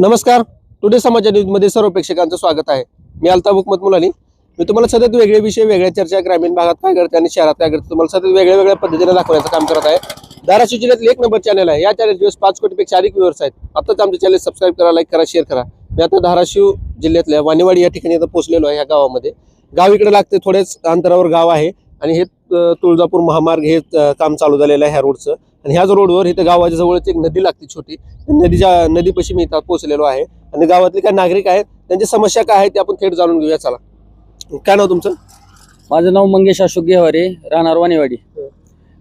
नमस्कार. टुडे समाचार न्यूजमध्ये सर्व प्रेक्षकांचं स्वागत आहे. मी अल्ताफ हुकमत मुलानी. मी तुम्हाला सतत वेगळे विषय वेगळ्या चर्चा ग्रामीण भागात काय घडते आणि शहरात काय घडते तुम्हाला सतत वेगळ्या वेगळ्या पद्धतीने दाखवण्याचं काम करत आहे. धाराशिव जिल्ह्यातील एक नंबर चॅनल आहे. या चॅनल दिवस पाच कोटीपेक्षा अधिक व्ह्युअर्स आहेत. आताच आमचं चॅनल सबस्क्राईब करा लाईक करा शेअर करा. मी आता धाराशिव जिल्ह्यातल्या वाणीवाडी या ठिकाणी आता पोहोचलेलो आहे या गावामध्ये. गाव इकडे लागते थोड्याच अंतरावर गाव आहे. आणि हे तुळजापूर महामार्ग हे काम चालू झालेलं आहे ह्या रोडचं. आणि ह्याच रोडवर इथं गावाच्या जवळच एक नदी लागते छोटी. नदीच्या नदीपाशी मी इथं पोहोचलेलो आहे. आणि गावातले काही नागरिक आहेत त्यांची समस्या काय आहे ते आपण थेट जाणून घेऊया. चला. काय नाव तुमचं? माझं नाव मंगेश अशोक गेवारे राहणार वाणेवाडी.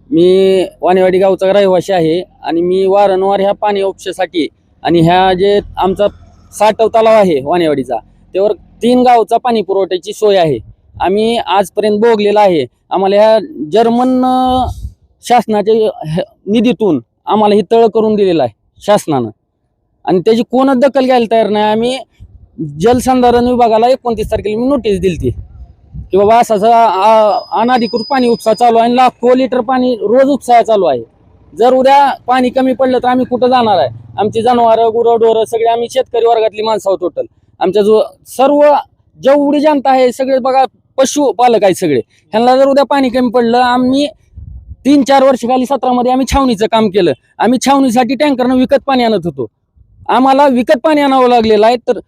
मी वाणेवाडी गावचा रहिवासी आहे आणि मी वारंवार ह्या पाणी उपशासाठी आणि ह्या जे आमचा साठव तलाव आहे वाणेवाडीचा त्यावर तीन गावचा पाणी पुरवठ्याची सोय आहे. आम्ही आजपर्यंत भोगलेला आहे. आम्हाला ह्या जर्मन शासनाच्या हे- निधीतून आम्हाला ही तळ करून दिलेलं आहे शासनानं. आणि त्याची कोणच दखल घ्यायला तयार नाही. आम्ही जलसंधारण विभागाला एकोणतीस तारखेला मी नोटीस दिली ती की बाबा असाचा अनाधिकृत पाणी उपसा चालू आहे आणि लाखो लिटर पाणी रोज उपसा चालू आहे. जर उद्या पाणी कमी पडलं तर आम्ही कुठं जाणार आहे? आमची जनावरं गुरं ढोरं सगळे आम्ही शेतकरी वर्गातली माणसं आहोत टोटल आमच्या जो सर्व जेवढी जनता आहे सगळे बघा पशुपालक आहेत सगळे. ह्यांना जर उद्या पाणी कमी पडलं आम्ही तीन चार वर्ष खाली सत्रामध्ये आम्ही छावणीचं काम केलं. आम्ही छावणीसाठी टँकरनं विकत पाणी आणत होतो. आम्हाला विकत पाणी आणावं लागलेलं आहे तर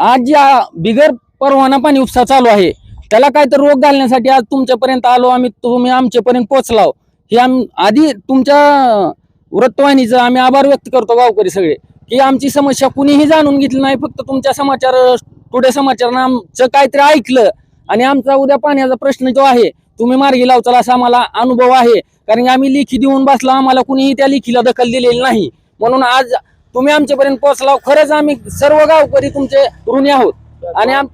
आज ज्या बिगर परवाना पाणी उपसा चालू आहे त्याला काय तर रोग घालण्यासाठी आज तुमच्यापर्यंत आलो आम्ही तुम्ही आमच्यापर्यंत पोहोचलाव. हे आम आधी तुमच्या वृत्तवाहिनीचं आम्ही आभार व्यक्त करतो गावकरी सगळे की आमची समस्या कुणीही जाणून घेतली नाही फक्त तुमच्या समाचार टुडे समाचारनं आमचं काहीतरी ऐकलं. आणि आमचा उद्या पाण्याचा प्रश्न जो आहे तुम्ही मार्गी लावचाल असा आम्हाला अनुभव आहे. कारण की आम्ही लेखी देऊन बसला आम्हाला कुणीही त्या लेखीला दखल दिलेली नाही. म्हणून आज तुम्ही आमच्यापर्यंत पोहोचला खरंच आम्ही सर्व गावकरी तुमचे ऋणी आहोत. आणि आम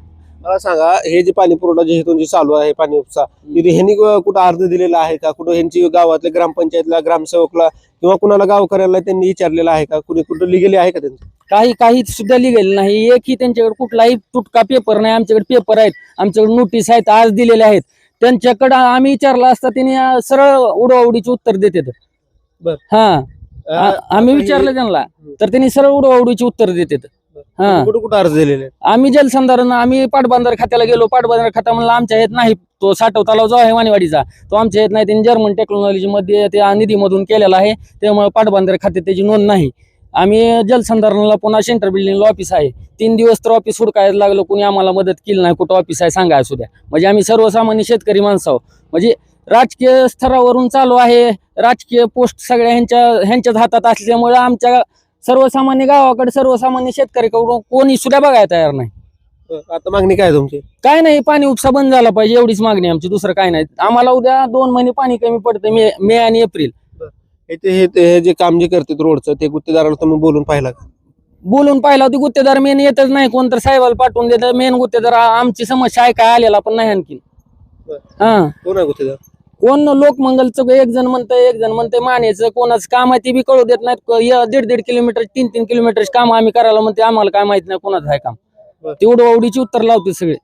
मला सांगा हे जे पाणी पुरवठा जे हेतून जे चालू आहे पाणी उपसा तिथे ह्यांनी कुठं अर्ज दिलेला आहे का? कुठं ह्यांची गावातल्या ग्रामपंचायतला ग्रामसेवकला किंवा कुणाला गावकऱ्याला त्यांनी विचारलेलं आहे का? कुणी कुठं लिगली आहे का त्यांचं? काही काही सुद्धा लिहिलेलं नाही. एकही त्यांच्याकडे कुठलाही तुटका पेपर नाही. आमच्याकडे पेपर आहेत. आमच्याकडे नोटीस आहेत. आज दिलेले आहेत. त्यांच्याकडे आम्ही विचारलं असता त्यांनी सरळ उडवाउडीचे उत्तर बर. हा. आम्ही हे- विचारलं त्यांना. तर त्यांनी सरळ उडवाउडीचे उत्तर देतात. हा. कुठं कुठं अर्ज दिलेले आहेत? आम्ही जलसंधारण आम्ही पाटबंधार खात्याला गेलो. पाटबंधार खाता म्हणला आमच्या येत नाही. तो साठव तलाव जो आहे वाणीवाडीचा तो आमच्या येत नाही. त्यांनी जर्मन टेक्नॉलॉजी मध्ये त्या निधीमधून केलेला आहे. त्यामुळे पाटबंधार खात्यात त्याची नोंद नाही. आम्ही जलसंधारणाला पुन्हा सेंटर बिल्डिंगला ऑफिस आहे. तीन दिवस तर ऑफिस हुडकायला लागलं. कुणी आम्हाला मदत केली नाही. कुठं ऑफिस आहे सांगा असू द्या. म्हणजे आम्ही सर्वसामान्य शेतकरी माणसं आहोत. म्हणजे राजकीय स्तरावरून चालू आहे. राजकीय पोस्ट सगळ्या ह्यांच्या ह्यांच्याच हातात असल्यामुळे आमच्या सर्वसामान्य गावाकडे सर्वसामान्य शेतकऱ्याकडून कोणी सुद्धा बघायला तयार नाही. आता मागणी काय तुमची? काय नाही पाणी उपसा बंद झाला पाहिजे एवढीच मागणी आमची दुसरं काय नाही. आम्हाला उद्या दोन महिने पाणी कमी पडतं मे मे आणि एप्रिल. हे ते- हे जे काम जे करतात रोडचं ते गुत्तेदाराला तुम्ही बोलून पाहिला का? बोलून पाहिला होती गुत्तेदार मेन येतच नाही कोण तर साहेबाला पाठवून देतं मेन गुत्तेदार आमची समस्या आहे काय आलेला पण नाही आणखी. हा. कोण आहे गुत्तेदार? कोण लोकमंगलचं एक जण म्हणतंय एक जण म्हणतंय मानेचं कोणाचं काम आहे ते बी कळू देत नाहीत. दीड दीड किलोमीटर तीन तीन किलोमीटर काम आम्ही करायला म्हणते आम्हाला काय माहीत नाही कोणाचं आहे काम. तेवढं ओढीची उत्तर लावते सगळे.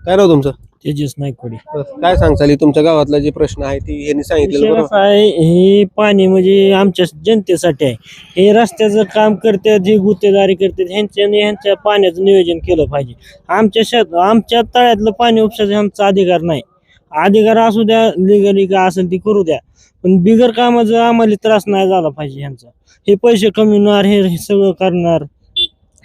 काय नाव तुमचं? तेजस नाईकवाडी बरं. काय सांगताल हे तुमच्या गावातला जे प्रश्न आहे ती यांनी बरोबर? कसा आहे हे पाणी म्हणजे आमच्या जनतेसाठी आहे. हे रस्त्याचं काम करतात हे गुत्तेदारी करतात ह्यांच्याने ह्यांच्या पाण्याचं नियोजन केलं पाहिजे. आमच्या शेत आमच्या तळ्यातलं पाणी उपसाचा ह्यांचा अधिकार नाही. अधिकार असू द्या लिगली का असेल ती करू द्या. पण बिगर कामाचं आम्हाला त्रास नाही झाला पाहिजे ह्यांचा. हे पैसे कमविणार हे हे सगळं करणार.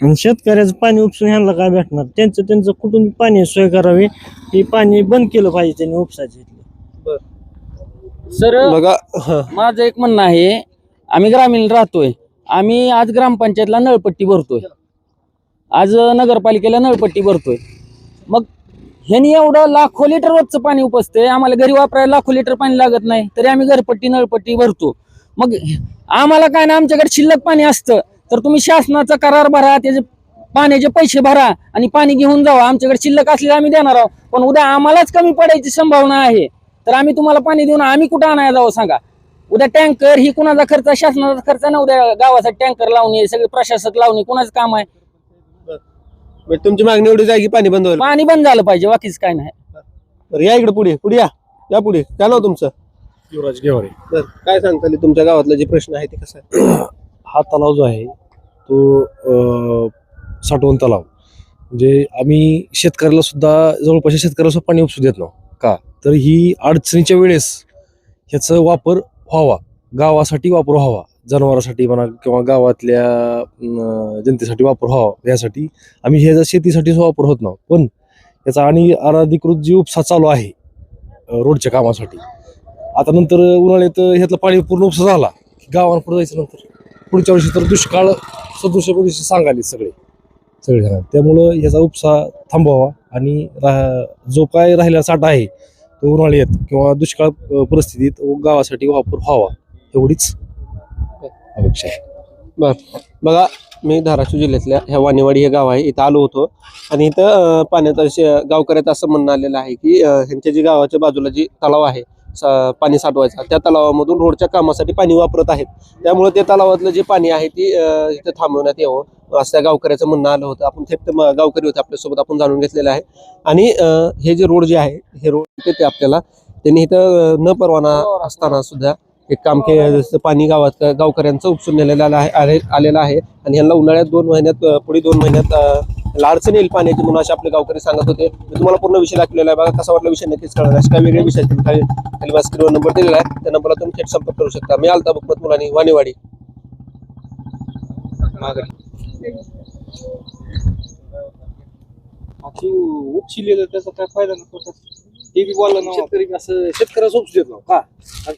आणि शेतकऱ्याचं पाणी उपसून ह्यांना काय भेटणार? त्यांचं त्यांचं कुठून पाणी सोय करावी? हे पाणी बंद केलं पाहिजे त्यांनी उपसाचे सर बघा हा. माझं एक म्हणणं आहे आम्ही ग्रामीण राहतोय. आम्ही आज ग्रामपंचायतला नळपट्टी भरतोय. आज नगरपालिकेला नळपट्टी भरतोय. मग ह्यांनी एवढं लाखो लिटर रोजचं पाणी उपसतंय आम्हाला घरी वापरायला लाखो लिटर पाणी लागत नाही. तरी आम्ही घरपट्टी नळपट्टी भरतो. मग आम्हाला काय ना आमच्याकडे शिल्लक पाणी असतं. तर तुम्ही शासनाचा करार भरा त्याचे पाण्याचे पैसे भरा आणि पाणी घेऊन जावा. आमच्याकडे शिल्लक असलेलं आम्ही देणार आहोत. पण उद्या आम्हालाच कमी पडायची संभावना आहे. तर आम्ही तुम्हाला पाणी देऊन आम्ही कुठं आणायला जावं सांगा? उद्या टँकर ही कुणाचा खर्च? शासनाचा खर्च ना उद्या गावासाठी टँकर लावणे सगळे प्रशासक लावणे कुणाचं काम आहे? म्हणजे तुमची मागणी एवढी जागी पाणी बंद होईल? पाणी बंद झालं पाहिजे बाकीच काय नाही. बरं, या इकडे पुढे पुढे या. या पुढे. काय नाव तुमचं? युवराज गेवारे. बरं काय सांगताल तुमच्या गावातला जे प्रश्न आहे ते कसं आहे? हा तलाव जो आहे तो अं, साठवण तलाव. म्हणजे आम्ही शेतकऱ्याला सुद्धा जवळपास शेतकऱ्याला सुद्धा पाणी उपसू देत नव्हतो का? तर ही अडचणीच्या वेळेस ह्याचा वापर व्हावा. गावासाठी वापर व्हावा. जनावरांसाठी म्हणा किंवा गावातल्या जनतेसाठी वापर व्हावा यासाठी आम्ही ह्याचा शेतीसाठीच वापर होत नाही पण याचा आणि अनाधिकृत जी उपसा चालू आहे रोडच्या कामासाठी आता नंतर उन्हाळ्यात ह्यातलं पाणी पूर्ण उपसा झाला की गावांना पुढे जायचं नंतर पुढच्या वर्षी तर दुष्काळ सदृश परिस्थिती सांगाली सगळे सगळेजण. त्यामुळं ह्याचा उपसा थांबवावा आणि रा जो काय राहिलेला साठा आहे तो उन्हाळ्यात किंवा दुष्काळ परिस्थितीत गावासाठी वापर व्हावा एवढीच अपेक्षा आहे. बघा मी धाराशिव जिल्ह्यातल्या ह्या वाणीवाडी हे गाव आहे इथं आलो होतो. आणि इथं पाण्याचं गावकऱ्याचं असं म्हणणं आलेलं आहे की ह्यांच्या जी गावाच्या बाजूला जी तलाव आहे स- पाणी साठवायचा त्या तलावामधून रोडच्या कामासाठी पाणी वापरत आहेत. त्यामुळे त्या तलावातलं जे पाणी आहे ती इथं थांबवण्यात यावं असं त्या गावकऱ्याचं म्हणणं आलं होतं. आपण थेट गावकरी होते आपल्यासोबत आपण जाणून घेतलेलं आहे. आणि हे जे रोड जे आहे हे रोड ते आपल्याला त्यांनी इथं न परवाना असताना सुद्धा एक काम के जसं पाणी गावात गावकऱ्यांचं उपसून नेलेलं आहे आले- आलेलं आहे. आणि यांना उन्हाळ्यात दोन महिन्यात पुढे दोन महिन्यात अडचण येईल पाण्याची म्हणून असे आपले गावकरी सांगत होते. मी तुम्हाला पूर्ण विषय दाखवलेला आहे. बघा कसा वाटला विषय नक्कीच कळणार असे काही वेगळे विषय असतील खाली स्क्रीनवर नंबर दिलेला आहे. त्या नंबरला तुम्ही थेट संपर्क करू शकता. मी आलता बुकमत मुलांनी वाणीवाडी. उपशिलेलं त्याचा काय फायदा नव्हता. ते बी बोलला ना शेतकरी असं शेतकऱ्याचं उपसू देत नव्हतं का